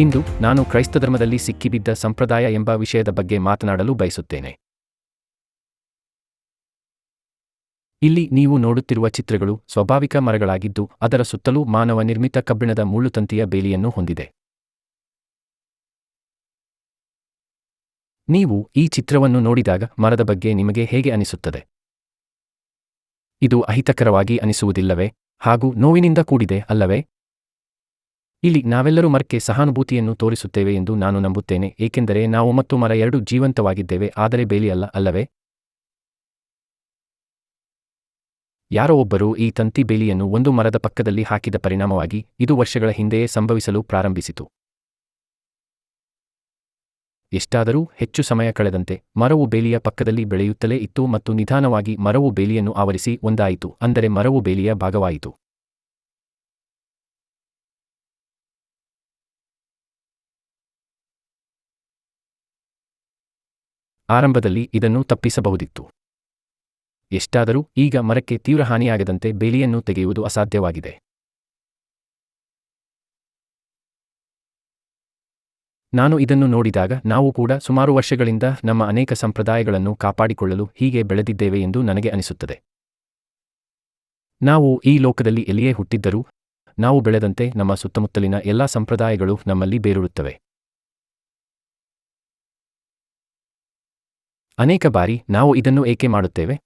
ಇಂದು ನಾನು ಕ್ರೈಸ್ತ ಧರ್ಮದಲ್ಲಿ ಸಿಕ್ಕಿಬಿದ್ದ ಸಂಪ್ರದಾಯ ಎಂಬ ವಿಷಯದ ಬಗ್ಗೆ ಮಾತನಾಡಲು ಬಯಸುತ್ತೇನೆ. ಇಲ್ಲಿ ನೀವು ನೋಡುತ್ತಿರುವ ಚಿತ್ರಗಳು ಸ್ವಾಭಾವಿಕ ಮರಗಳಾಗಿದ್ದು, ಅದರ ಸುತ್ತಲೂ ಮಾನವ ನಿರ್ಮಿತ ಕಬ್ಬಿಣದ ಮುಳ್ಳುತಂತಿಯ ಬೇಲಿಯನ್ನು ಹೊಂದಿದೆ. ನೀವು ಈ ಚಿತ್ರವನ್ನು ನೋಡಿದಾಗ ಮರದ ಬಗ್ಗೆ ನಿಮಗೆ ಹೇಗೆ ಅನಿಸುತ್ತದೆ? ಇದು ಅಹಿತಕರವಾಗಿ ಅನಿಸುವುದಿಲ್ಲವೇ? ಹಾಗೂ ನೋವಿನಿಂದ ಕೂಡಿದೆ ಅಲ್ಲವೇ? ಇಲ್ಲಿ ನಾವೆಲ್ಲರೂ ಮರಕ್ಕೆ ಸಹಾನುಭೂತಿಯನ್ನು ತೋರಿಸುತ್ತೇವೆ ಎಂದು ನಾನು ನಂಬುತ್ತೇನೆ, ಏಕೆಂದರೆ ನಾವು ಮತ್ತು ಮರ ಎರಡು ಜೀವಂತವಾಗಿದ್ದೇವೆ, ಆದರೆ ಬೇಲಿಯಲ್ಲ, ಅಲ್ಲವೇ? ಯಾರೋ ಒಬ್ಬರು ಈ ತಂತಿ ಬೇಲಿಯನ್ನು ಒಂದು ಮರದ ಪಕ್ಕದಲ್ಲಿ ಹಾಕಿದ ಪರಿಣಾಮವಾಗಿ ಇದು ವರ್ಷಗಳ ಹಿಂದೆಯೇ ಸಂಭವಿಸಲು ಪ್ರಾರಂಭಿಸಿತು. ಎಷ್ಟಾದರೂ ಹೆಚ್ಚು ಸಮಯ ಕಳೆದಂತೆ ಮರವು ಬೇಲಿಯ ಪಕ್ಕದಲ್ಲಿ ಬೆಳೆಯುತ್ತಲೇ ಇತ್ತು ಮತ್ತು ನಿಧಾನವಾಗಿ ಮರವು ಬೇಲಿಯನ್ನು ಆವರಿಸಿ ಒಂದಾಯಿತು, ಅಂದರೆ ಮರವು ಬೇಲಿಯ ಭಾಗವಾಯಿತು. ಆರಂಭದಲ್ಲಿ ಇದನ್ನು ತಪ್ಪಿಸಬಹುದಿತ್ತು. ಎಷ್ಟಾದರೂ ಈಗ ಮರಕ್ಕೆ ತೀವ್ರ ಹಾನಿಯಾಗದಂತೆ ಬೇಲಿಯನ್ನು ತೆಗೆಯುವುದು ಅಸಾಧ್ಯವಾಗಿದೆ. ನಾನು ಇದನ್ನು ನೋಡಿದಾಗ ನಾವು ಕೂಡ ಸುಮಾರು ವರ್ಷಗಳಿಂದ ನಮ್ಮ ಅನೇಕ ಸಂಪ್ರದಾಯಗಳನ್ನು ಕಾಪಾಡಿಕೊಳ್ಳಲು ಹೀಗೆ ಬೆಳೆದಿದ್ದೇವೆ ಎಂದು ನನಗೆ ಅನಿಸುತ್ತದೆ. ನಾವು ಈ ಲೋಕದಲ್ಲಿ ಎಲ್ಲಿಯೇ ಹುಟ್ಟಿದ್ದರೂ, ನಾವು ಬೆಳೆದಂತೆ ನಮ್ಮ ಸುತ್ತಮುತ್ತಲಿನ ಎಲ್ಲಾ ಸಂಪ್ರದಾಯಗಳು ನಮ್ಮಲ್ಲಿ ಬೇರೂರುತ್ತವೆ. ಅನೇಕ ಬಾರಿ ನಾವು ಇದನ್ನು ಏಕೆ ಮಾಡುತ್ತೇವೆ?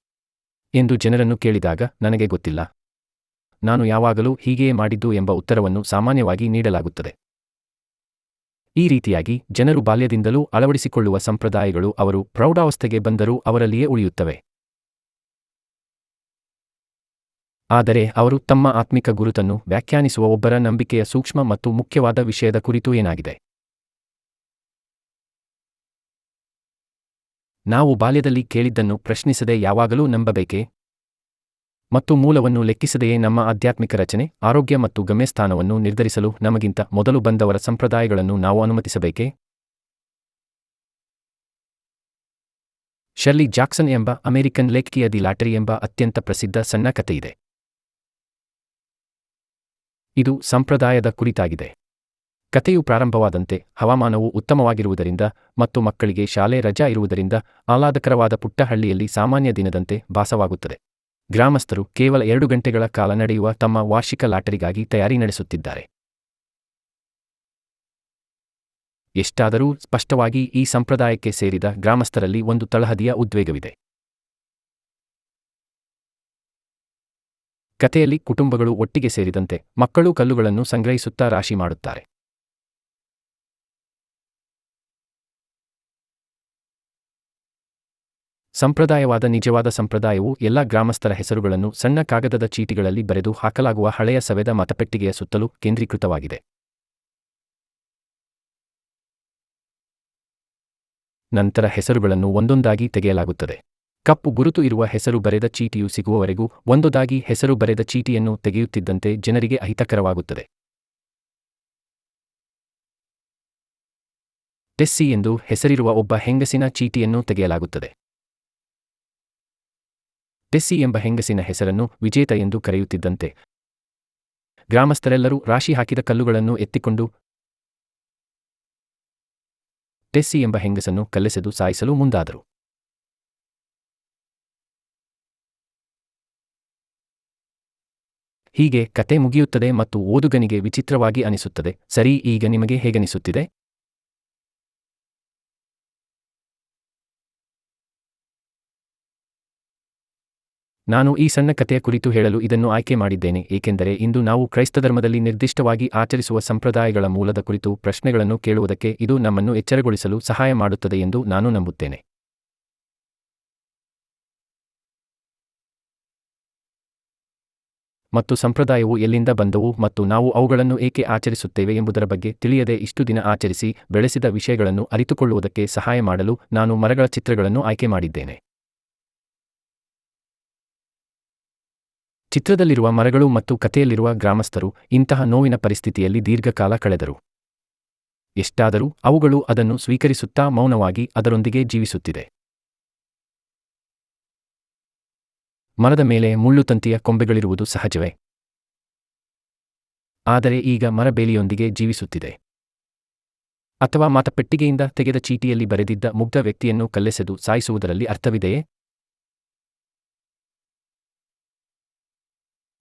ಎಂದು ಜನರನ್ನು ಕೇಳಿದಾಗ ನನಗೆ ಗೊತ್ತಿಲ್ಲ. ನಾನು ಯಾವಾಗಲೂ ಹೀಗೆಯೇ ಮಾಡಿದ್ದು ಎಂಬ ಉತ್ತರವನ್ನು ಸಾಮಾನ್ಯವಾಗಿ ನೀಡಲಾಗುತ್ತದೆ. ಈ ರೀತಿಯಾಗಿ ಜನರು ಬಾಲ್ಯದಿಂದಲೂ ಅಳವಡಿಸಿಕೊಳ್ಳುವ ಸಂಪ್ರದಾಯಗಳು ಅವರು ಪ್ರೌಢಾವಸ್ಥೆಗೆ ಬಂದರೂ ಅವರಲ್ಲಿಯೇ ಉಳಿಯುತ್ತವೆ. ಆದರೆ ಅವರು ತಮ್ಮ ಆತ್ಮಿಕ ಗುರುತನ್ನು ವ್ಯಾಖ್ಯಾನಿಸುವ ಒಬ್ಬರ ನಂಬಿಕೆಯ ಸೂಕ್ಷ್ಮ ಮತ್ತು ಮುಖ್ಯವಾದ ವಿಷಯದ ಕುರಿತು ಏನಾಗಿದೆ? ನಾವು ಬಾಲ್ಯದಲ್ಲಿ ಕೇಳಿದ್ದನ್ನು ಪ್ರಶ್ನಿಸದೆ ಯಾವಾಗಲೂ ನಂಬಬೇಕೆ? ಮತ್ತು ಮೂಲವನ್ನು ಲೆಕ್ಕಿಸದೆಯೇ ನಮ್ಮ ಆಧ್ಯಾತ್ಮಿಕ ರಚನೆ, ಆರೋಗ್ಯ ಮತ್ತು ಗಮ್ಯಸ್ಥಾನವನ್ನು ನಿರ್ಧರಿಸಲು ನಮಗಿಂತ ಮೊದಲು ಬಂದವರ ಸಂಪ್ರದಾಯಗಳನ್ನು ನಾವು ಅನುಮತಿಸಬೇಕೆ? ಶರ್ಲಿ ಜಾಕ್ಸನ್ ಎಂಬ ಅಮೆರಿಕನ್ ಲೇಖಕಿಯ ದಿ ಲಾಟರಿ ಎಂಬ ಅತ್ಯಂತ ಪ್ರಸಿದ್ಧ ಸಣ್ಣ ಕಥೆಯಿದೆ. ಇದು ಸಂಪ್ರದಾಯದ ಕುರಿತಾಗಿದೆ. ಕಥೆಯು ಪ್ರಾರಂಭವಾದಂತೆ ಹವಾಮಾನವು ಉತ್ತಮವಾಗಿರುವುದರಿಂದ ಮತ್ತು ಮಕ್ಕಳಿಗೆ ಶಾಲೆ ರಜಾ ಇರುವುದರಿಂದ ಆಹ್ಲಾದಕರವಾದ ಪುಟ್ಟಹಳ್ಳಿಯಲ್ಲಿ ಸಾಮಾನ್ಯ ದಿನದಂತೆ ಭಾಸವಾಗುತ್ತದೆ. ಗ್ರಾಮಸ್ಥರು ಕೇವಲ ಎರಡು ಗಂಟೆಗಳ ಕಾಲ ನಡೆಯುವ ತಮ್ಮ ವಾರ್ಷಿಕ ಲಾಟರಿಗಾಗಿ ತಯಾರಿ ನಡೆಸುತ್ತಿದ್ದಾರೆ. ಎಷ್ಟಾದರೂ ಸ್ಪಷ್ಟವಾಗಿ ಈ ಸಂಪ್ರದಾಯಕ್ಕೆ ಸೇರಿದ ಗ್ರಾಮಸ್ಥರಲ್ಲಿ ಒಂದು ತಳಹದಿಯ ಉದ್ವೇಗವಿದೆ. ಕಥೆಯಲ್ಲಿ ಕುಟುಂಬಗಳು ಒಟ್ಟಿಗೆ ಸೇರಿದಂತೆ ಮಕ್ಕಳು ಕಲ್ಲುಗಳನ್ನು ಸಂಗ್ರಹಿಸುತ್ತಾ ರಾಶಿ ಮಾಡುತ್ತಾರೆ. ಸಂಪ್ರದಾಯವಾದ ನಿಜವಾದ ಸಂಪ್ರದಾಯವು ಎಲ್ಲ ಗ್ರಾಮಸ್ಥರ ಹೆಸರುಗಳನ್ನು ಸಣ್ಣ ಕಾಗದದ ಚೀಟಿಗಳಲ್ಲಿ ಬರೆದು ಹಾಕಲಾಗುವ ಹಳೆಯ ಸವೆದ ಮತಪೆಟ್ಟಿಗೆಯ ಸುತ್ತಲೂ ಕೇಂದ್ರೀಕೃತವಾಗಿದೆ. ನಂತರ ಹೆಸರುಗಳನ್ನು ಒಂದೊಂದಾಗಿ ತೆಗೆಯಲಾಗುತ್ತದೆ. ಕಪ್ಪು ಗುರುತು ಇರುವ ಹೆಸರು ಬರೆದ ಚೀಟಿಯು ಸಿಗುವವರೆಗೂ ಒಂದೊಂದಾಗಿ ಹೆಸರು ಬರೆದ ಚೀಟಿಯನ್ನು ತೆಗೆಯುತ್ತಿದ್ದಂತೆ ಜನರಿಗೆ ಅಹಿತಕರವಾಗುತ್ತದೆ. ಟೆಸ್ಸಿ ಎಂದು ಹೆಸರಿರುವ ಒಬ್ಬ ಹೆಂಗಸಿನ ಚೀಟಿಯನ್ನು ತೆಗೆಯಲಾಗುತ್ತದೆ. ಟೆಸ್ಸಿ ಎಂಬ ಹೆಂಗಸಿನ ಹೆಸರನ್ನು ವಿಜೇತ ಎಂದು ಕರೆಯುತ್ತಿದ್ದಂತೆ. ಗ್ರಾಮಸ್ಥರೆಲ್ಲರೂ ರಾಶಿ ಹಾಕಿದ ಕಲ್ಲುಗಳನ್ನು ಎತ್ತಿಕೊಂಡು ಟೆಸ್ಸಿ ಎಂಬ ಹೆಂಗಸನ್ನು ಕಲ್ಲೆಸೆದು ಸಾಯಿಸಲು ಮುಂದಾದರು. ಹೀಗೆ ಕತೆ ಮುಗಿಯುತ್ತದೆ ಮತ್ತು ಓದುಗನಿಗೆ ವಿಚಿತ್ರವಾಗಿ ಅನಿಸುತ್ತದೆ. ಸರಿ, ಈಗ ನಿಮಗೆ ಹೇಗನಿಸುತ್ತಿದೆ? ನಾನು ಈ ಸಣ್ಣ ಕಥೆಯ ಕುರಿತು ಹೇಳಲು ಇದನ್ನು ಆಯ್ಕೆ ಮಾಡಿದ್ದೇನೆ, ಏಕೆಂದರೆ ಇಂದು ನಾವು ಕ್ರೈಸ್ತ ಧರ್ಮದಲ್ಲಿ ನಿರ್ದಿಷ್ಟವಾಗಿ ಆಚರಿಸುವ ಸಂಪ್ರದಾಯಗಳ ಮೂಲದ ಕುರಿತು ಪ್ರಶ್ನೆಗಳನ್ನು ಕೇಳುವುದಕ್ಕೆ ಇದು ನಮ್ಮನ್ನು ಎಚ್ಚರಗೊಳಿಸಲು ಸಹಾಯ ಮಾಡುತ್ತದೆ ಎಂದು ನಾನು ನಂಬುತ್ತೇನೆ. ಮತ್ತು ಸಂಪ್ರದಾಯವು ಎಲ್ಲಿಂದ ಬಂದವು ಮತ್ತು ನಾವು ಅವುಗಳನ್ನು ಏಕೆ ಆಚರಿಸುತ್ತೇವೆ ಎಂಬುದರ ಬಗ್ಗೆ ತಿಳಿಯದೆ ಇಷ್ಟು ದಿನ ಆಚರಿಸಿ, ಬೆಳೆಸಿದ ವಿಷಯಗಳನ್ನು ಅರಿತುಕೊಳ್ಳುವುದಕ್ಕೆ ಸಹಾಯ ಮಾಡಲು ನಾನು ಮರಗಳ ಚಿತ್ರಗಳನ್ನು ಆಯ್ಕೆ ಮಾಡಿದ್ದೇನೆ. ಚಿತ್ರದಲ್ಲಿರುವ ಮರಗಳು ಮತ್ತು ಕಥೆಯಲ್ಲಿರುವ ಗ್ರಾಮಸ್ಥರು ಇಂತಹ ನೋವಿನ ಪರಿಸ್ಥಿತಿಯಲ್ಲಿ ದೀರ್ಘಕಾಲ ಕಳೆದರು. ಎಷ್ಟಾದರೂ ಅವುಗಳು ಅದನ್ನು ಸ್ವೀಕರಿಸುತ್ತಾ ಮೌನವಾಗಿ ಅದರೊಂದಿಗೆ ಜೀವಿಸುತ್ತಿದೆ. ಮರದ ಮೇಲೆ ಮುಳ್ಳುತಂತಿಯ ಕೊಂಬೆಗಳಿರುವುದು ಸಹಜವೇ? ಆದರೆ ಈಗ ಮರಬೇಲಿಯೊಂದಿಗೆ ಜೀವಿಸುತ್ತಿದೆ. ಅಥವಾ ಮತಪೆಟ್ಟಿಗೆಯಿಂದ ತೆಗೆದ ಚೀಟಿಯಲ್ಲಿ ಬರೆದಿದ್ದ ಮುಗ್ಧ ವ್ಯಕ್ತಿಯನ್ನು ಕಲ್ಲೆಸೆದು ಸಾಯಿಸುವುದರಲ್ಲಿ ಅರ್ಥವಿದೆಯೇ?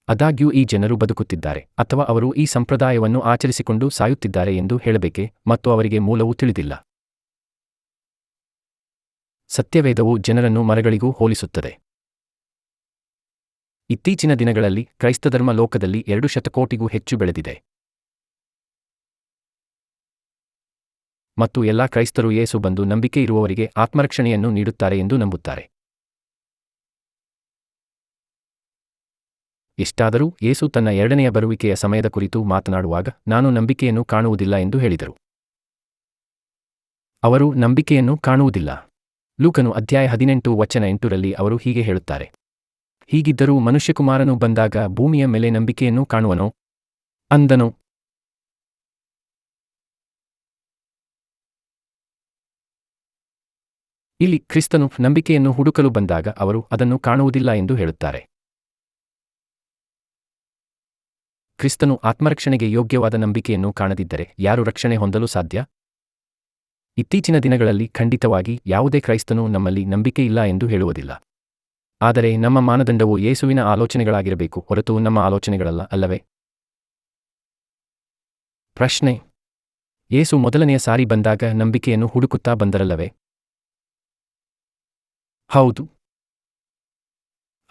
ಆದಾಗ್ಯೂ ಈ ಜನರು ಬದುಕುತ್ತಿದ್ದಾರೆ ಅಥವಾ ಅವರು ಈ ಸಂಪ್ರದಾಯವನ್ನು ಆಚರಿಸಿಕೊಂಡು ಸಾಯುತ್ತಿದ್ದಾರೆ ಎಂದು ಹೇಳಬೇಕೆ ಮತ್ತು ಅವರಿಗೆ ಮೂಲವು ತಿಳಿದಿಲ್ಲ. ಸತ್ಯವೇದವು ಜನರನ್ನು ಮರಗಳಿಗೂ ಹೋಲಿಸುತ್ತದೆ. ಇತ್ತೀಚಿನ ದಿನಗಳಲ್ಲಿ ಕ್ರೈಸ್ತಧರ್ಮ ಲೋಕದಲ್ಲಿ ಎರಡು ಶತಕೋಟಿಗೂ ಹೆಚ್ಚು ಬೆಳೆದಿದೆ. ಮತ್ತು ಎಲ್ಲಾ ಕ್ರೈಸ್ತರು ಏಸು ಬಂದು ನಂಬಿಕೆ ಇರುವವರಿಗೆ ಆತ್ಮರಕ್ಷಣೆಯನ್ನು ನೀಡುತ್ತಾರೆ ಎಂದು ನಂಬುತ್ತಾರೆ. ಎಷ್ಟಾದರೂ ಯೇಸು ತನ್ನ ಎರಡನೆಯ ಬರುವಿಕೆಯ ಸಮಯದ ಕುರಿತು ಮಾತನಾಡುವಾಗ ನಾನು ನಂಬಿಕೆಯನ್ನು ಕಾಣುವುದಿಲ್ಲ ಎಂದು ಹೇಳಿದರು. ಅವರು ನಂಬಿಕೆಯನ್ನು ಕಾಣುವುದಿಲ್ಲ. ಲೂಕನು ಅಧ್ಯಾಯ ಹದಿನೆಂಟು ವಚನ ಎಂಟರಲ್ಲಿ ಅವರು ಹೀಗೆ ಹೇಳುತ್ತಾರೆ. ಹೀಗಿದ್ದರೂ ಮನುಷ್ಯಕುಮಾರನು ಬಂದಾಗ ಭೂಮಿಯ ಮೇಲೆ ನಂಬಿಕೆಯನ್ನು ಕಾಣುವನೋ? ಅಂದನು. ಇಲ್ಲಿ ಕ್ರಿಸ್ತನು ನಂಬಿಕೆಯನ್ನು ಹುಡುಕಲು ಬಂದಾಗ ಅವರು ಅದನ್ನು ಕಾಣುವುದಿಲ್ಲ ಎಂದು ಹೇಳುತ್ತಾರೆ. ಕ್ರಿಸ್ತನು ಆತ್ಮರಕ್ಷಣೆಗೆ ಯೋಗ್ಯವಾದ ನಂಬಿಕೆಯನ್ನು ಕಾಣದಿದ್ದರೆ ಯಾರು ರಕ್ಷಣೆ ಹೊಂದಲು ಸಾಧ್ಯ? ಇತ್ತೀಚಿನ ದಿನಗಳಲ್ಲಿ ಖಂಡಿತವಾಗಿ ಯಾವುದೇ ಕ್ರೈಸ್ತನು ನಮ್ಮಲ್ಲಿ ನಂಬಿಕೆ ಇಲ್ಲ ಎಂದು ಹೇಳುವುದಿಲ್ಲ. ಆದರೆ ನಮ್ಮ ಮಾನದಂಡವು ಯೇಸುವಿನ ಆಲೋಚನೆಗಳಾಗಿರಬೇಕು ಹೊರತು ನಮ್ಮ ಆಲೋಚನೆಗಳಲ್ಲ, ಅಲ್ಲವೇ? ಪ್ರಶ್ನೆ. ಯೇಸು ಮೊದಲನೆಯ ಸಾರಿ ಬಂದಾಗ ನಂಬಿಕೆಯನ್ನು ಹುಡುಕುತ್ತಾ ಬಂದರಲ್ಲವೇ? ಹೌದು.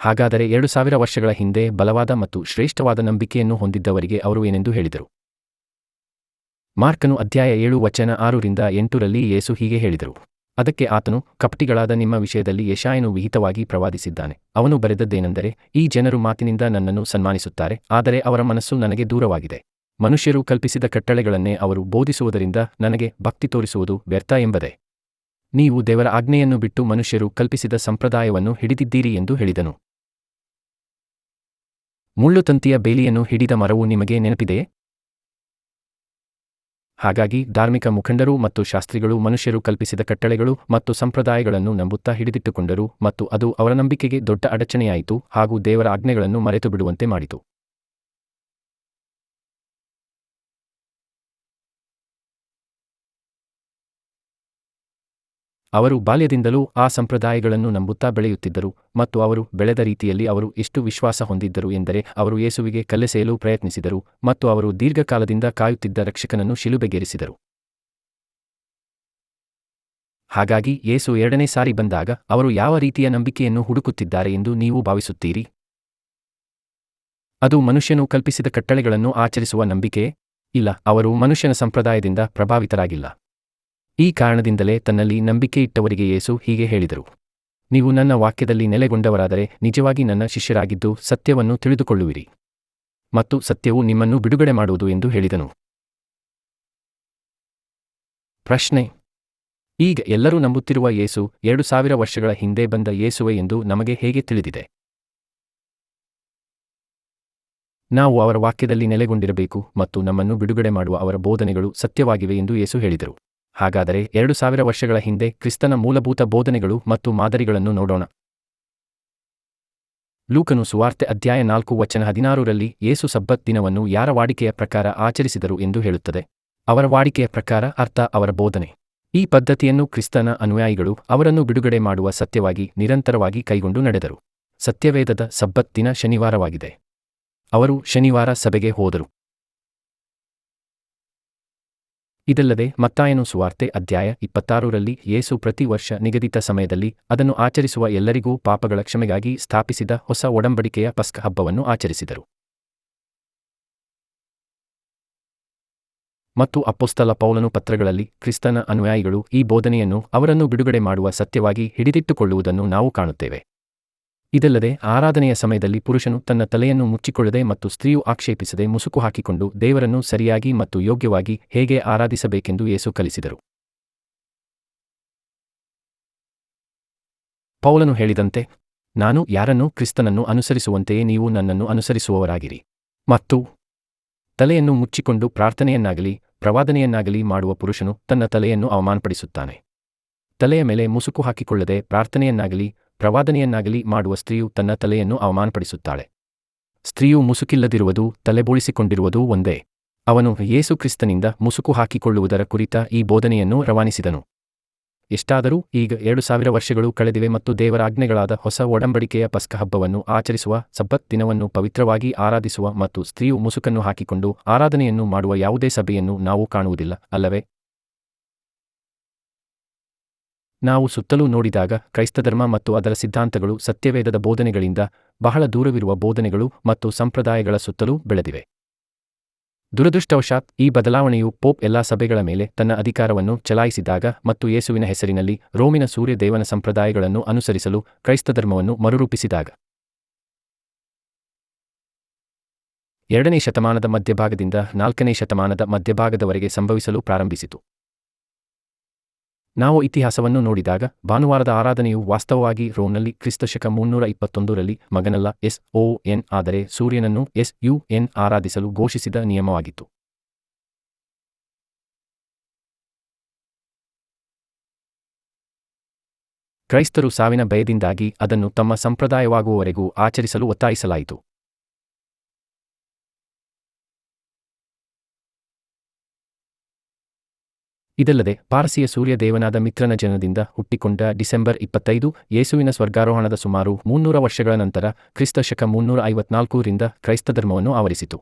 ಹಾಗಾದರೆ ಎರಡು ಸಾವಿರ ವರ್ಷಗಳ ಹಿಂದೆ ಬಲವಾದ ಮತ್ತು ಶ್ರೇಷ್ಠವಾದ ನಂಬಿಕೆಯನ್ನು ಹೊಂದಿದ್ದವರಿಗೆ ಅವರು ಏನೆಂದು ಹೇಳಿದರು? ಮಾರ್ಕನು ಅಧ್ಯಾಯ ಏಳು ವಚನ ಆರರಿಂದ ಎಂಟರಲ್ಲಿ ಯೇಸು ಹೀಗೆ ಹೇಳಿದರು. ಅದಕ್ಕೆ ಆತನು, ಕಪಟಿಗಳಾದ ನಿಮ್ಮ ವಿಷಯದಲ್ಲಿ ಯಶಾಯನು ವಿಹಿತವಾಗಿ ಪ್ರವಾದಿಸಿದ್ದಾನೆ. ಅವನು ಬರೆದದ್ದೇನೆಂದರೆ, ಈ ಜನರು ಮಾತಿನಿಂದ ನನ್ನನ್ನು ಸನ್ಮಾನಿಸುತ್ತಾರೆ, ಆದರೆ ಅವರ ಮನಸ್ಸು ನನಗೆ ದೂರವಾಗಿದೆ. ಮನುಷ್ಯರು ಕಲ್ಪಿಸಿದ ಕಟ್ಟಳೆಗಳನ್ನೇ ಅವರು ಬೋಧಿಸುವುದರಿಂದ ನನಗೆ ಭಕ್ತಿ ತೋರಿಸುವುದು ವ್ಯರ್ಥ ಎಂಬುದೇ. ನೀವು ದೇವರ ಆಜ್ಞೆಯನ್ನು ಬಿಟ್ಟು ಮನುಷ್ಯರು ಕಲ್ಪಿಸಿದ ಸಂಪ್ರದಾಯವನ್ನು ಹಿಡಿದಿದ್ದೀರಿ ಎಂದು ಹೇಳಿದನು. ಮುಳ್ಳುತಂತಿಯ ಬೇಲಿಯನ್ನು ಹಿಡಿದ ಮರವು ನಿಮಗೆ ನೆನಪಿದೆಯೇ? ಹಾಗಾಗಿ ಧಾರ್ಮಿಕ ಮುಖಂಡರು ಮತ್ತು ಶಾಸ್ತ್ರಿಗಳು, ಮನುಷ್ಯರು ಕಲ್ಪಿಸಿದ ಕಟ್ಟಳೆಗಳು ಮತ್ತು ಸಂಪ್ರದಾಯಗಳನ್ನು ನಂಬುತ್ತಾ ಹಿಡಿದಿಟ್ಟುಕೊಂಡರು ಮತ್ತು ಅದು ಅವರ ನಂಬಿಕೆಗೆ ದೊಡ್ಡ ಅಡಚಣೆಯಾಯಿತು ಹಾಗೂ ದೇವರ ಆಜ್ಞೆಗಳನ್ನು ಮರೆತು ಬಿಡುವಂತೆ ಮಾಡಿತು. ಅವರು ಬಾಲ್ಯದಿಂದಲೂ ಆ ಸಂಪ್ರದಾಯಗಳನ್ನು ನಂಬುತ್ತಾ ಬೆಳೆಯುತ್ತಿದ್ದರು ಮತ್ತು ಅವರು ಬೆಳೆದ ರೀತಿಯಲ್ಲಿ ಅವರು ಎಷ್ಟು ವಿಶ್ವಾಸ ಹೊಂದಿದ್ದರು ಎಂದರೆ ಅವರು ಯೇಸುವಿಗೆ ಕಲ್ಲೆಸೆಯಲು ಪ್ರಯತ್ನಿಸಿದರು ಮತ್ತು ಅವರು ದೀರ್ಘಕಾಲದಿಂದ ಕಾಯುತ್ತಿದ್ದ ರಕ್ಷಕನನ್ನು ಶಿಲುಬೆಗೇರಿಸಿದರು. ಹಾಗಾಗಿ ಯೇಸು ಎರಡನೇ ಸಾರಿ ಬಂದಾಗ ಅವರು ಯಾವ ರೀತಿಯ ನಂಬಿಕೆಯನ್ನು ಹುಡುಕುತ್ತಿದ್ದಾರೆ ಎಂದು ನೀವು ಭಾವಿಸುತ್ತೀರಿ? ಅದು ಮನುಷ್ಯನು ಕಲ್ಪಿಸಿದ ಕಟ್ಟಳೆಗಳನ್ನು ಆಚರಿಸುವ ನಂಬಿಕೆ? ಇಲ್ಲ, ಅವರು ಮನುಷ್ಯನ ಸಂಪ್ರದಾಯದಿಂದ ಪ್ರಭಾವಿತರಾಗಿಲ್ಲ. ಈ ಕಾರಣದಿಂದಲೇ ತನ್ನಲ್ಲಿ ನಂಬಿಕೆ ಇಟ್ಟವರಿಗೆ ಯೇಸು ಹೀಗೆ ಹೇಳಿದರು. ನೀವು ನನ್ನ ವಾಕ್ಯದಲ್ಲಿ ನೆಲೆಗೊಂಡವರಾದರೆ ನಿಜವಾಗಿ ನನ್ನ ಶಿಷ್ಯರಾಗಿದ್ದು ಸತ್ಯವನ್ನು ತಿಳಿದುಕೊಳ್ಳುವಿರಿ. ಮತ್ತು ಸತ್ಯವು ನಿಮ್ಮನ್ನು ಬಿಡುಗಡೆ ಮಾಡುವುದು ಎಂದು ಹೇಳಿದನು. ಪ್ರಶ್ನೆ. ಈಗ ಎಲ್ಲರೂ ನಂಬುತ್ತಿರುವ ಯೇಸು ಎರಡು ಸಾವಿರ ವರ್ಷಗಳ ಹಿಂದೆ ಬಂದ ಯೇಸುವೆ ಎಂದು ನಮಗೆ ಹೇಗೆ ತಿಳಿದಿದೆ? ನಾವು ಅವರ ವಾಕ್ಯದಲ್ಲಿ ನೆಲೆಗೊಂಡಿರಬೇಕು ಮತ್ತು ನಮ್ಮನ್ನು ಬಿಡುಗಡೆ ಮಾಡುವ ಅವರ ಬೋಧನೆಗಳು ಸತ್ಯವಾಗಿವೆ ಎಂದು ಯೇಸು ಹೇಳಿದರು. ಹಾಗಾದರೆ ಎರಡು ಸಾವಿರ ವರ್ಷಗಳ ಹಿಂದೆ ಕ್ರಿಸ್ತನ ಮೂಲಭೂತ ಬೋಧನೆಗಳು ಮತ್ತು ಮಾದರಿಗಳನ್ನು ನೋಡೋಣ. ಲೂಕನು ಸುವಾರ್ತೆ ಅಧ್ಯಾಯ ನಾಲ್ಕು ವಚನ ಹದಿನಾರರಲ್ಲಿ ಯೇಸು ಸಬ್ಬತ್ ದಿನವನ್ನು ಯಾರ ವಾಡಿಕೆಯ ಪ್ರಕಾರ ಆಚರಿಸಿದರು ಎಂದು ಹೇಳುತ್ತದೆ. ಅವರ ವಾಡಿಕೆಯ ಪ್ರಕಾರ ಅರ್ಥ ಅವರ ಬೋಧನೆ. ಈ ಪದ್ಧತಿಯನ್ನು ಕ್ರಿಸ್ತನ ಅನುಯಾಯಿಗಳು ಅವರನ್ನು ಬಿಡುಗಡೆ ಮಾಡುವ ಸತ್ಯವಾಗಿ ನಿರಂತರವಾಗಿ ಕೈಗೊಂಡು ನಡೆದರು. ಸತ್ಯವೇದದ ಸಬ್ಬತ್ ದಿನ ಶನಿವಾರವಾಗಿದೆ. ಅವರು ಶನಿವಾರ ಸಭೆಗೆ ಹೋದರು. ಇದಲ್ಲದೆ ಮತ್ತಾಯನು ಸುವಾರ್ತೆ ಅಧ್ಯಾಯ ಇಪ್ಪತ್ತಾರರಲ್ಲಿ ಯೇಸು ಪ್ರತಿ ವರ್ಷ ನಿಗದಿತ ಸಮಯದಲ್ಲಿ ಅದನ್ನು ಆಚರಿಸುವ ಎಲ್ಲರಿಗೂ ಪಾಪಗಳ ಕ್ಷಮೆಗಾಗಿ ಸ್ಥಾಪಿಸಿದ ಹೊಸ ಒಡಂಬಡಿಕೆಯ ಪಸ್ಕ ಹಬ್ಬವನ್ನು ಆಚರಿಸಿದರು. ಮತ್ತು ಅಪ್ಪೊಸ್ತಲ ಪೌಲನು ಪತ್ರಗಳಲ್ಲಿ ಕ್ರಿಸ್ತನ ಅನುಯಾಯಿಗಳು ಈ ಬೋಧನೆಯನ್ನು ಅವರನ್ನು ಬಿಡುಗಡೆ ಮಾಡುವ ಸತ್ಯವಾಗಿ ಹಿಡಿದಿಟ್ಟುಕೊಳ್ಳುವುದನ್ನು ನಾವು ಕಾಣುತ್ತೇವೆ. ಇದಲ್ಲದೆ ಆರಾಧನೆಯ ಸಮಯದಲ್ಲಿ ಪುರುಷನು ತನ್ನ ತಲೆಯನ್ನು ಮುಚ್ಚಿಕೊಳ್ಳದೆ ಮತ್ತು ಸ್ತ್ರೀಯು ಆಕ್ಷೇಪಿಸದೆ ಮುಸುಕು ಹಾಕಿಕೊಂಡು ದೇವರನ್ನು ಸರಿಯಾಗಿ ಮತ್ತು ಯೋಗ್ಯವಾಗಿ ಹೇಗೆ ಆರಾಧಿಸಬೇಕೆಂದು ಯೇಸು ಕಲಿಸಿದರು. ಪೌಲನು ಹೇಳಿದಂತೆ, ನಾನು ಯಾರನ್ನೂ ಕ್ರಿಸ್ತನನ್ನು ಅನುಸರಿಸುವಂತೆಯೇ ನೀವು ನನ್ನನ್ನು ಅನುಸರಿಸುವವರಾಗಿರಿ. ಮತ್ತು ತಲೆಯನ್ನು ಮುಚ್ಚಿಕೊಂಡು ಪ್ರಾರ್ಥನೆಯನ್ನಾಗಲಿ, ಪ್ರವಾದನೆಯನ್ನಾಗಲಿ ಮಾಡುವ ಪುರುಷನು ತನ್ನ ತಲೆಯನ್ನು ಅವಮಾನಪಡಿಸುತ್ತಾನೆ. ತಲೆಯ ಮೇಲೆ ಮುಸುಕು ಹಾಕಿಕೊಳ್ಳದೆ ಪ್ರಾರ್ಥನೆಯನ್ನಾಗಲಿ ಪ್ರವಾದನೆಯನ್ನಾಗಲಿ ಮಾಡುವ ಸ್ತ್ರೀಯು ತನ್ನ ತಲೆಯನ್ನು ಅವಮಾನಪಡಿಸುತ್ತಾಳೆ. ಸ್ತ್ರೀಯು ಮುಸುಕಿಲ್ಲದಿರುವುದು, ತಲೆಬೋಳಿಸಿಕೊಂಡಿರುವುದು ಒಂದೇ. ಅವನು ಯೇಸು ಕ್ರಿಸ್ತನಿಂದ ಮುಸುಕು ಹಾಕಿಕೊಳ್ಳುವುದರ ಕುರಿತ ಈ ಬೋಧನೆಯನ್ನು ರವಾನಿಸಿದನು. ಎಷ್ಟಾದರೂ ಈಗ ಎರಡು ಸಾವಿರ ವರ್ಷಗಳು ಕಳೆದಿವೆ ಮತ್ತು ದೇವರಾಜ್ಞೆಗಳಾದ ಹೊಸ ಒಡಂಬಡಿಕೆಯ ಪಸ್ಕ ಹಬ್ಬವನ್ನು ಆಚರಿಸುವ ಸಬ್ಬತ್ ದಿನವನ್ನು ಪವಿತ್ರವಾಗಿ ಆರಾಧಿಸುವ ಮತ್ತು ಸ್ತ್ರೀಯು ಮುಸುಕನ್ನು ಹಾಕಿಕೊಂಡು ಆರಾಧನೆಯನ್ನು ಮಾಡುವ ಯಾವುದೇ ಸಭೆಯನ್ನು ನಾವು ಕಾಣುವುದಿಲ್ಲ, ಅಲ್ಲವೇ? ನಾವು ಸುತ್ತಲೂ ನೋಡಿದಾಗ ಕ್ರೈಸ್ತಧರ್ಮ ಮತ್ತು ಅದರ ಸಿದ್ಧಾಂತಗಳು ಸತ್ಯವೇದದ ಬೋಧನೆಗಳಿಂದ ಬಹಳ ದೂರವಿರುವ ಬೋಧನೆಗಳು ಮತ್ತು ಸಂಪ್ರದಾಯಗಳ ಸುತ್ತಲೂ ಬೆಳೆದಿವೆ. ದುರದೃಷ್ಟವಶಾತ್ ಈ ಬದಲಾವಣೆಯು ಪೋಪ್ ಎಲ್ಲಾ ಸಭೆಗಳ ಮೇಲೆ ತನ್ನ ಅಧಿಕಾರವನ್ನು ಚಲಾಯಿಸಿದಾಗ ಮತ್ತು ಯೇಸುವಿನ ಹೆಸರಿನಲ್ಲಿ ರೋಮಿನ ಸೂರ್ಯ ದೇವನ ಸಂಪ್ರದಾಯಗಳನ್ನು ಅನುಸರಿಸಲು ಕ್ರೈಸ್ತಧರ್ಮವನ್ನು ಮರುರೂಪಿಸಿದಾಗ. ಎರಡನೇ ಶತಮಾನದ ಮಧ್ಯಭಾಗದಿಂದ ನಾಲ್ಕನೇ ಶತಮಾನದ ಮಧ್ಯಭಾಗದವರೆಗೆ ಸಂಭವಿಸಲು ಪ್ರಾರಂಭಿಸಿತು. ನಾವು ಇತಿಹಾಸವನ್ನು ನೋಡಿದಾಗ ಭಾನುವಾರದ ಆರಾಧನೆಯು ವಾಸ್ತವವಾಗಿ ರೋಮ್ನಲ್ಲಿ ಕ್ರಿಸ್ತಶಕ ಮುನ್ನೂರ ಇಪ್ಪತ್ತೊಂದರಲ್ಲಿ ಮಗನಲ್ಲ ಎಸ್ ಓ ಎನ್ ಆದರೆ ಸೂರ್ಯನನ್ನು ಎಸ್ ಯು ಎನ್ ಆರಾಧಿಸಲು ಘೋಷಿಸಿದ ನಿಯಮವಾಗಿತ್ತು. ಕ್ರೈಸ್ತರು ಸಾವಿನ ಭಯದಿಂದಾಗಿ ಅದನ್ನು ತಮ್ಮ ಸಂಪ್ರದಾಯವಾಗುವವರೆಗೂ ಆಚರಿಸಲು ಒತ್ತಾಯಿಸಲಾಯಿತು. ಇದಲ್ಲದೆ ಪಾರಸಿಯ ಸೂರ್ಯ ದೇವನಾದ ಮಿತ್ರನ ಜನದಿಂದ ಹುಟ್ಟಿಕೊಂಡ ಡಿಸೆಂಬರ್ ಇಪ್ಪತ್ತೈದು, ಯೇಸುವಿನ ಸ್ವರ್ಗಾರೋಹಣದ ಸುಮಾರು ಮುನ್ನೂರ ವರ್ಷಗಳ ನಂತರ ಕ್ರಿಸ್ತ ಶಕ ಮುನ್ನೂರ ಐವತ್ನಾಲ್ಕರಿಂದ ಕ್ರೈಸ್ತಧರ್ಮವನ್ನು ಆವರಿಸಿತು.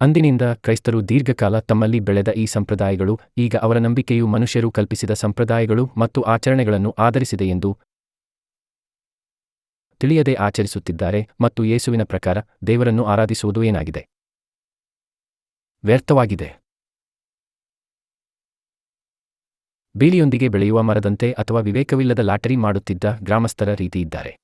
ಅಂದಿನಿಂದ ಕ್ರೈಸ್ತರು ದೀರ್ಘಕಾಲ ತಮ್ಮಲ್ಲಿ ಬೆಳೆದ ಈ ಸಂಪ್ರದಾಯಗಳು, ಈಗ ಅವರ ನಂಬಿಕೆಯು ಮನುಷ್ಯರು ಕಲ್ಪಿಸಿದ ಸಂಪ್ರದಾಯಗಳು ಮತ್ತು ಆಚರಣೆಗಳನ್ನು ಆಧರಿಸಿದೆ ಎಂದು ತಿಳಿಯದೆ ಆಚರಿಸುತ್ತಿದ್ದಾರೆ ಮತ್ತು ಯೇಸುವಿನ ಪ್ರಕಾರ ದೇವರನ್ನು ಆರಾಧಿಸುವುದು ಏನಾಗಿದೆ? ವ್ಯರ್ಥವಾಗಿದೆ. ಬೀಳಿಯೊಂದಿಗೆ ಬೆಳೆಯುವ ಮರದಂತೆ ಅಥವಾ ವಿವೇಕವಿಲ್ಲದ ಲಾಟರಿ ಮಾಡುತ್ತಿದ್ದ ಗ್ರಾಮಸ್ಥರ ರೀತಿ ಇದ್ದಾರೆ.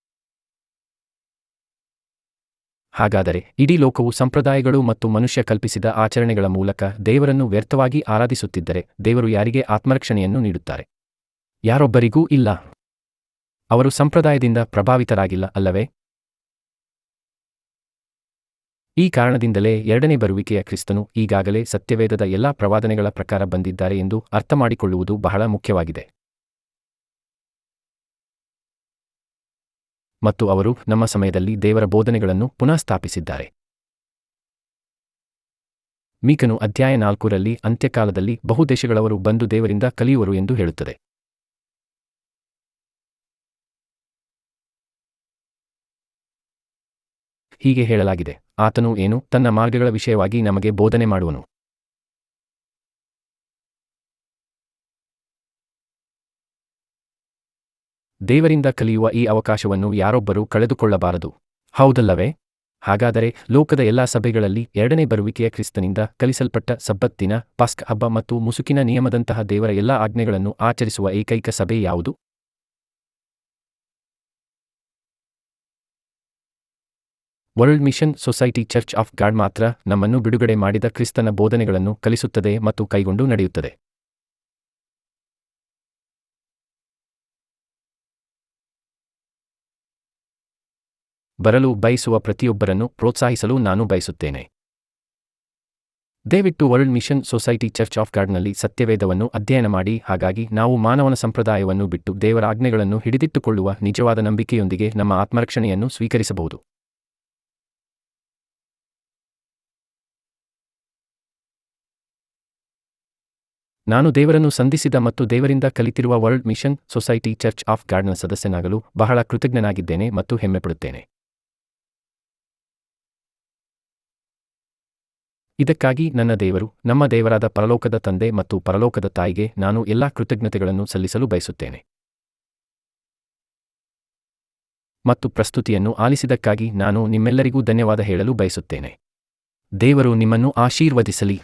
ಹಾಗಾದರೆ, ಇಡೀ ಲೋಕವು ಸಂಪ್ರದಾಯಗಳು ಮತ್ತು ಮನುಷ್ಯ ಕಲ್ಪಿಸಿದ ಆಚರಣೆಗಳ ಮೂಲಕ ದೇವರನ್ನು ವ್ಯರ್ಥವಾಗಿ ಆರಾಧಿಸುತ್ತಿದ್ದರೆ ದೇವರು ಯಾರಿಗೆ ಆತ್ಮರಕ್ಷಣೆಯನ್ನು ನೀಡುತ್ತಾರೆ? ಯಾರೊಬ್ಬರಿಗೂ ಇಲ್ಲ. ಅವರು ಸಂಪ್ರದಾಯದಿಂದ ಪ್ರಭಾವಿತರಾಗಿಲ್ಲ ಅಲ್ಲವೇ? ಈ ಕಾರಣದಿಂದಲೇ ಎರಡನೇ ಬರುವಿಕೆಯ ಕ್ರಿಸ್ತನು ಈಗಾಗಲೇ ಸತ್ಯವೇದದ ಎಲ್ಲಾ ಪ್ರವಾದನೆಗಳ ಪ್ರಕಾರ ಬಂದಿದ್ದಾರೆ ಎಂದು ಅರ್ಥಮಾಡಿಕೊಳ್ಳುವುದು ಬಹಳ ಮುಖ್ಯವಾಗಿದೆ. ಮತ್ತು ಅವರು ನಮ್ಮ ಸಮಯದಲ್ಲಿ ದೇವರ ಬೋಧನೆಗಳನ್ನು ಪುನಃ ಸ್ಥಾಪಿಸಿದ್ದಾರೆ. ಮೀಕನು ಅಧ್ಯಾಯ ನಾಲ್ಕರಲ್ಲಿ ಅಂತ್ಯಕಾಲದಲ್ಲಿ ಬಹುದೇಶಗಳವರು ಬಂದು ದೇವರಿಂದ ಕಲಿಯುವರು ಎಂದು ಹೇಳುತ್ತದೆ. ಹೀಗೆ ಹೇಳಲಾಗಿದೆ, ಆತನು ಏನು? ತನ್ನ ಮಾರ್ಗಗಳ ವಿಷಯವಾಗಿ ನಮಗೆ ಬೋಧನೆ ಮಾಡುವನು. ದೇವರಿಂದ ಕಲಿಯುವ ಈ ಅವಕಾಶವನ್ನು ಯಾರೊಬ್ಬರೂ ಕಳೆದುಕೊಳ್ಳಬಾರದು. ಹೌದಲ್ಲವೇ? ಹಾಗಾದರೆ ಲೋಕದ ಎಲ್ಲಾ ಸಭೆಗಳಲ್ಲಿ ಎರಡನೇ ಬರುವಿಕೆಯ ಕ್ರಿಸ್ತನಿಂದ ಕಲಿಸಲ್ಪಟ್ಟ ಸಬ್ಬತ್ತಿನ, ಪಾಸ್ಕ್ ಹಬ್ಬ ಮತ್ತು ಮುಸುಕಿನ ನಿಯಮದಂತಹ ದೇವರ ಎಲ್ಲಾ ಆಜ್ಞೆಗಳನ್ನು ಆಚರಿಸುವ ಏಕೈಕ ಸಭೆ ಯಾವುದು? World mission society church of God ಮಾತ್ರ ನಮ್ಮನ್ನು ಬಿಡುಗಡೆ ಮಾಡಿದ ಕ್ರಿಸ್ತನ ಬೋಧನೆಗಳನ್ನು ಕಲಿಸುತ್ತದೆ ಮತ್ತು ಕೈಗೊಂಡು ನಡೆಯುತ್ತದೆ. ಬರಲು ಬಯಸುವ ಪ್ರತಿಯೊಬ್ಬರನ್ನು ಪ್ರೋತ್ಸಾಹಿಸಲು ನಾನು ಬಯಸುತ್ತೇನೆ. ದಯವಿಟ್ಟು world mission society church of ಗಾಡ್ನಲ್ಲಿ ಸತ್ಯವೇದವನ್ನು ಅಧ್ಯಯನ ಮಾಡಿ, ಹಾಗಾಗಿ ನಾವು ಮಾನವನ ಸಂಪ್ರದಾಯವನ್ನು ಬಿಟ್ಟು ದೇವರ ಆಜ್ಞೆಗಳನ್ನು ಹಿಡಿದಿಟ್ಟುಕೊಳ್ಳುವ ನಿಜವಾದ ನಂಬಿಕೆಯೊಂದಿಗೆ ನಮ್ಮ ಆತ್ಮರಕ್ಷಣೆಯನ್ನು ಸ್ವೀಕರಿಸಬಹುದು. ನಾನು ದೇವರನ್ನು ಸಂಧಿಸಿದ ಮತ್ತು ದೇವರಿಂದ ಕಲಿತಿರುವ world mission society church of ಗಾಡ್ನ ಸದಸ್ಯನಾಗಲು ಬಹಳ ಕೃತಜ್ಞನಾಗಿದ್ದೇನೆ ಮತ್ತು ಹೆಮ್ಮೆಪಡುತ್ತೇನೆ. ಇದಕ್ಕಾಗಿ ನನ್ನ ದೇವರು, ನಮ್ಮ ದೇವರಾದ ಪರಲೋಕದ ತಂದೆ ಮತ್ತು ಪರಲೋಕದ ತಾಯಿಗೆ ನಾನು ಎಲ್ಲಾ ಕೃತಜ್ಞತೆಗಳನ್ನು ಸಲ್ಲಿಸಲು ಬಯಸುತ್ತೇನೆ. ಮತ್ತು ಪ್ರಸ್ತುತಿಯನ್ನು ಆಲಿಸಿದಕ್ಕಾಗಿ ನಾನು ನಿಮ್ಮೆಲ್ಲರಿಗೂ ಧನ್ಯವಾದ ಹೇಳಲು ಬಯಸುತ್ತೇನೆ. ದೇವರು ನಿಮ್ಮನ್ನು ಆಶೀರ್ವದಿಸಲಿ.